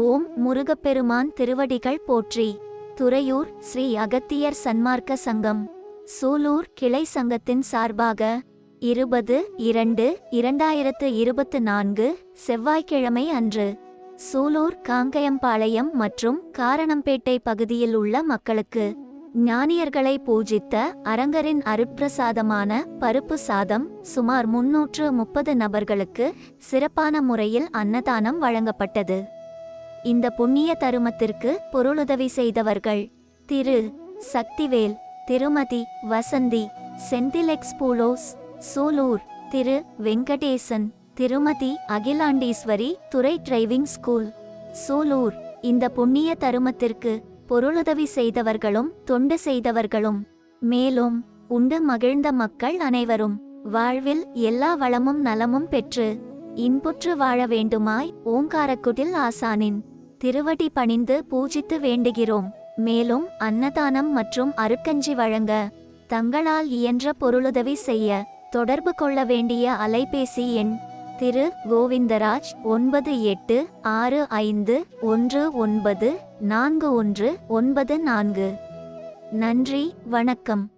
ஓம் முருகப்பெருமான் திருவடிகள் போற்றி. துறையூர் ஸ்ரீ அகத்தியர் சன்மார்க்க சங்கம். சூலூர் கிளை சங்கத்தின் சார்பாக இருபது இரண்டு இரண்டாயிரத்து இருபத்து நான்கு செவ்வாய்க்கிழமை அன்று சூலூர் காங்கயம்பாளையம் மற்றும் காரணம்பேட்டை பகுதியில் உள்ள மக்களுக்கு ஞானியர்களை பூஜித்த அரங்கரின் அருப்பிரசாதமான பருப்பு சாதம் சுமார் முன்னூற்று முப்பது நபர்களுக்கு சிறப்பான முறையில் அன்னதானம் வழங்கப்பட்டது. இந்த புண்ணிய தருமத்திற்கு பொருளுதவி செய்தவர்கள். திரு. சக்திவேல் திருமதி வசந்தி செந்திலெக்ஸ் பூலோஸ் சூலூர். திரு. வெங்கடேசன் திருமதி அகிலாண்டீஸ்வரி துறை டிரைவிங் ஸ்கூல். சூலூர். இந்த புண்ணிய தருமத்திற்கு பொருளுதவி செய்தவர்களும் தொண்டு செய்தவர்களும். மேலும் உண்டு மகிழ்ந்த மக்கள் அனைவரும் வாழ்வில் எல்லா வளமும் நலமும் பெற்று இன்புற்று வாழ வேண்டுமாய் ஓங்காரக்குடில் ஆசானின் திருவடி பணிந்து பூஜித்து வேண்டுகிறோம். மேலும் அன்னதானம் மற்றும் அருக்கஞ்சி வழங்க தங்களால் இயன்ற பொருளுதவி செய்ய தொடர்பு கொள்ள வேண்டிய அலைபேசி எண் திரு கோவிந்தராஜ் ஒன்பது எட்டு ஆறு ஐந்து ஒன்று ஒன்பது நான்கு ஒன்று ஒன்பது நான்கு. நன்றி வணக்கம்.